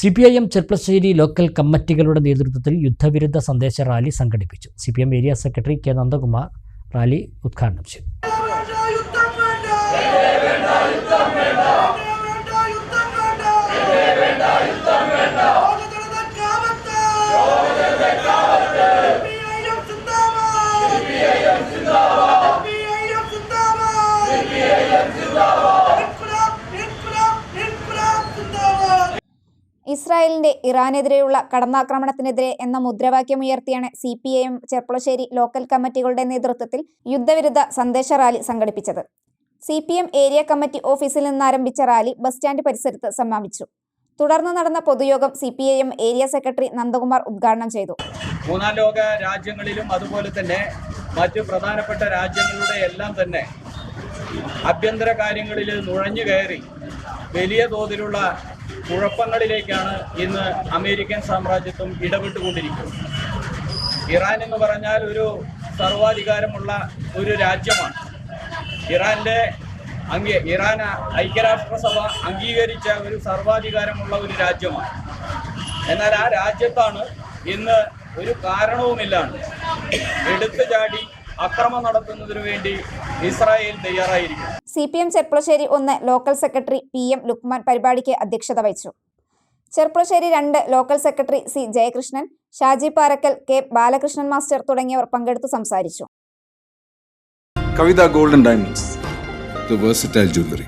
C P I M Cherpulassery local കമ്മിറ്റികളുടെ നേതൃത്വത്തിൽ യുദ്ധവിരുദ്ധ സന്ദേശ റാലി സംഘടിപ്പിച്ചു. C P M area secretary K Nandakumar rally ഉദ്ഘാടനം ചെയ്തു. ഇസ്രായേലിന്റെ ഇറാനെതിരെയുള്ള കടന്നാക്രമണത്തിനെതിരെ എന്ന മുദ്രാവാക്യമുയർത്തിയാണ് C P I M Cherpulassery local കമ്മിറ്റികളുടെ നേതൃത്വത്തിൽ യുദ്ധവിരുദ്ധ സന്ദേശ റാലി സംഘടിപ്പിച്ചത്. C P M area committee ഓഫീസിൽ നിന്നാരംഭിച്ച റാലി ബസ് സ്റ്റാൻഡ് പരിസരത്ത് സമാപിച്ചു. തുടർന്ന് നടന്ന പൊതുയോഗം C P I M area secretary Nandakumar ഉദ്ഘാടനം ചെയ്തു. മൂന്നാം ലോക രാജ്യങ്ങളിലും അതുപോലെ തന്നെ മറ്റ് പ്രധാനപ്പെട്ട രാജ്യങ്ങളുടെ എല്ലാം തന്നെ ആഭ്യന്തര കാര്യങ്ങളിൽ നുഴഞ്ഞു കയറി വലിയ തോതിലുള്ള കുഴപ്പങ്ങളിലേക്കാണ് ഇന്ന് അമേരിക്കൻ സാമ്രാജ്യത്വം ഇടപെട്ടുകൊണ്ടിരിക്കുന്നത്. ഇറാൻ എന്ന് പറഞ്ഞാൽ ഒരു സർവാധികാരമുള്ള ഒരു രാജ്യമാണ്. ഇറാന്റെ അംഗീ ഇറാൻ ഐക്യരാഷ്ട്രസഭ അംഗീകരിച്ച ഒരു സർവാധികാരമുള്ള ഒരു രാജ്യമാണ്. എന്നാൽ ആ രാജ്യത്താണ് ഇന്ന് ഒരു കാരണവുമില്ലാണ്ട് എടുത്തു ചാടി അക്രമം നടത്തുന്നതിനു വേണ്ടി ഇസ്രായേൽ തയ്യാറായിരിക്കുന്നു സി പി എം ചെർപ്പുളശ്ശേരി ഒന്ന് local secretary P M Lukman പരിപാടിക്ക് അധ്യക്ഷത വഹിച്ചു ചെർപ്പുളശ്ശേരി രണ്ട് local secretary C Jayakrishnan Shaji Parakkal K Balakrishnan master തുടങ്ങിയവർ പങ്കെടുത്തു സംസാരിച്ചു കവിത ഗോൾഡൻ ഡയമണ്ട്സ് ജ്വല്ലറി.